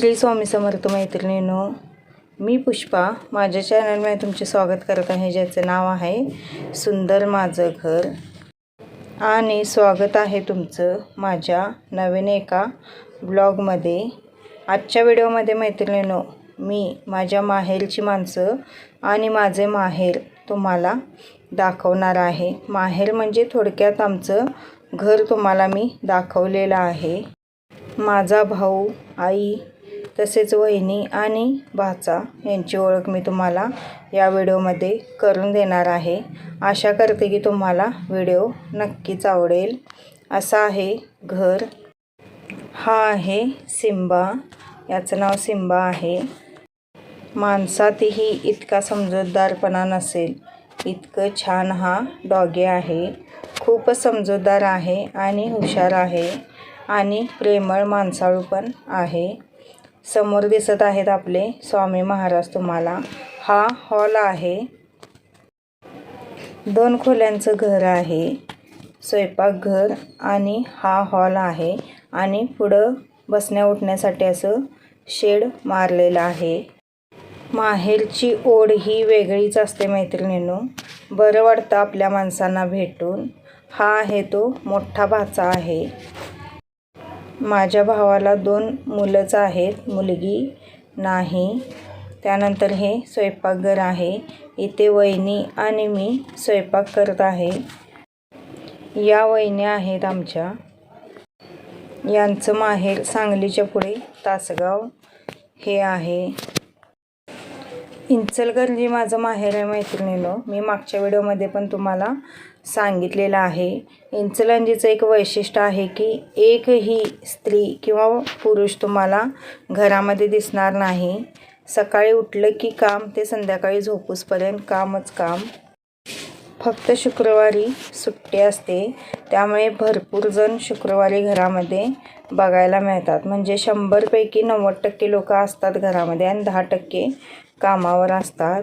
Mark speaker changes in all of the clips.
Speaker 1: श्री स्वामी समर्थ मैत्रिणीनो मी पुष्पा माझ्या चॅनलमध्ये तुमचे स्वागत करत आहे ज्याचं नाव आहे सुंदर माझं घर. आणि स्वागत आहे तुमचं माझ्या नवीन एका ब्लॉगमध्ये. आजच्या व्हिडिओमध्ये मैत्रिणीनो मी माझ्या माहेरची माणसं आणि माझे माहेर तुम्हाला दाखवणार आहे. माहेर म्हणजे थोडक्यात आमचं घर तुम्हाला मी दाखवलेलं आहे. माझा भाऊ आई तसेच वहिनी आणि भाचा यांची ओळख मी तुम्हाला या व्हिडिओमध्ये करून देणार आहे. आशा करते की तुम्हाला व्हिडिओ नक्कीच आवडेल. असा आहे घर. हा आहे सिंबा. याचं नाव सिंबा आहे. माणसातही इतका समजूतदारपणा नसेल. इतकं छान हा डॉगे आहे. खूपच समजूतदार आहे आणि हुशार आहे. आणि प्रेमळ माणसाळू पण आहे. समोर दिसत आहेत आपले स्वामी महाराज तुम्हाला. हा हॉल आहे. दोन खोल्यांचं घर आहे. स्वयंपाकघर आणि हा हॉल आहे आणि पुढं बसण्या उठण्यासाठी असं शेड मारलेलं आहे. माहेरची ओढ ही वेगळीच असते मैत्रिणीनो. बरं वाटतं आपल्या माणसांना भेटून. हा आहे तो मोठा भाचा आहे. माझ्या भावाला दोन मुलंच आहेत. मुलगी नाही. त्यानंतर हे स्वयंपाकघर आहे. इथे वहिनी आणि मी स्वयंपाक करत आहे. या वहिन्या आहेत आमच्या. यांचं माहेर सांगलीच्या पुढे तासगाव हे आहे. इंचलकरंजी माझं माहेर आहे मैत्रिणीनो. मी मागच्या व्हिडिओमध्ये पण तुम्हाला सांगितलेलं आहे. इंचलंजीचं एक वैशिष्ट्य आहे की एकही स्त्री किंवा पुरुष तुम्हाला घरामध्ये दिसणार नाही. सकाळी उठलं की काम ते संध्याकाळी झोपूसपर्यंत कामच काम. फक्त शुक्रवारी सुट्टी असते. त्यामुळे भरपूर जण शुक्रवारी घरामध्ये बघायला मिळतात. म्हणजे शंभरपैकी नव्वद टक्के लोक असतात घरामध्ये आणि दहा टक्के कामावर असतात.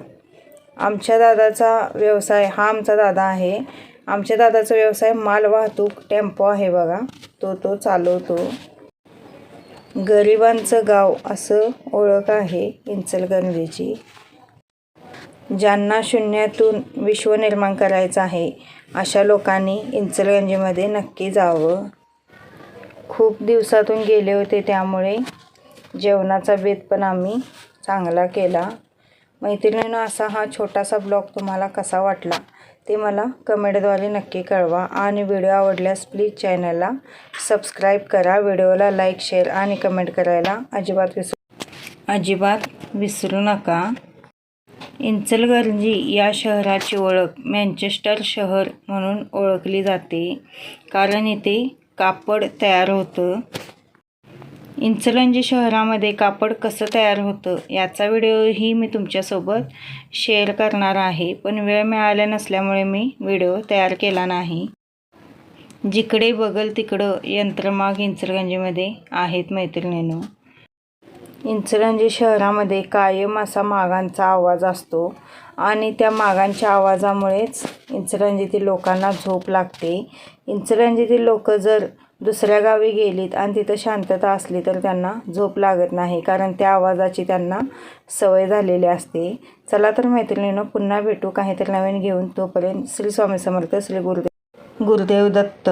Speaker 1: आमच्या दादाचा व्यवसाय हा आमचा दादा आहे. आमच्या दादाचा व्यवसाय माल वाहतूक टेम्पो आहे बघा. तो तो चालवतो. गरिबांचं गाव असं ओळख आहे इंचलगंजीची ज्यांना शून्यातून विश्व निर्माण करायचं आहे अशा लोकांनी इंचलगंजीमध्ये नक्की जावं. खूप दिवसातून गेले होते त्यामुळे जेवणाचा बेत पण आम्ही चांगला केला. मैत्रिणीनं असा हा छोटासा ब्लॉग तुम्हाला कसा वाटला ते मला कमेंटद्वारे नक्की कळवा. आणि व्हिडिओ आवडल्यास प्लीज चॅनलला सबस्क्राईब करा. व्हिडिओला लाईक शेअर आणि कमेंट करायला अजिबात विसरू अजिबात विसरू नका. इंचलगंजी या शहराची ओळख मँचेस्टर शहर म्हणून ओळखली जाते. कारण इथे कापड तयार होतं. इंचलंजी शहरामध्ये कापड कसं तयार होतं याचा व्हिडिओही मी तुमच्यासोबत शेअर करणार आहे. पण वेळ मिळाला नसल्यामुळे मी व्हिडिओ तयार केला नाही. जिकडे बघल तिकडं यंत्रमाग इंचलगंजीमध्ये आहेत मैत्रिणीनं. इंचलंजी शहरामध्ये कायम असा मागांचा आवाज असतो आणि त्या मागांच्या आवाजामुळेच इंचलंजीतील लोकांना झोप लागते. इंचलंजीतील लोक जर दुसऱ्या गावी गेलीत आणि तिथं शांतता असली तर त्यांना झोप लागत नाही कारण त्या आवाजाची त्यांना सवय झालेली असते. चला तर मैत्रिणीनं पुन्हा भेटू काहीतरी नवीन घेऊन. तोपर्यंत श्री स्वामी समर्थ श्री गुरुदेव गुरुदेव दत्त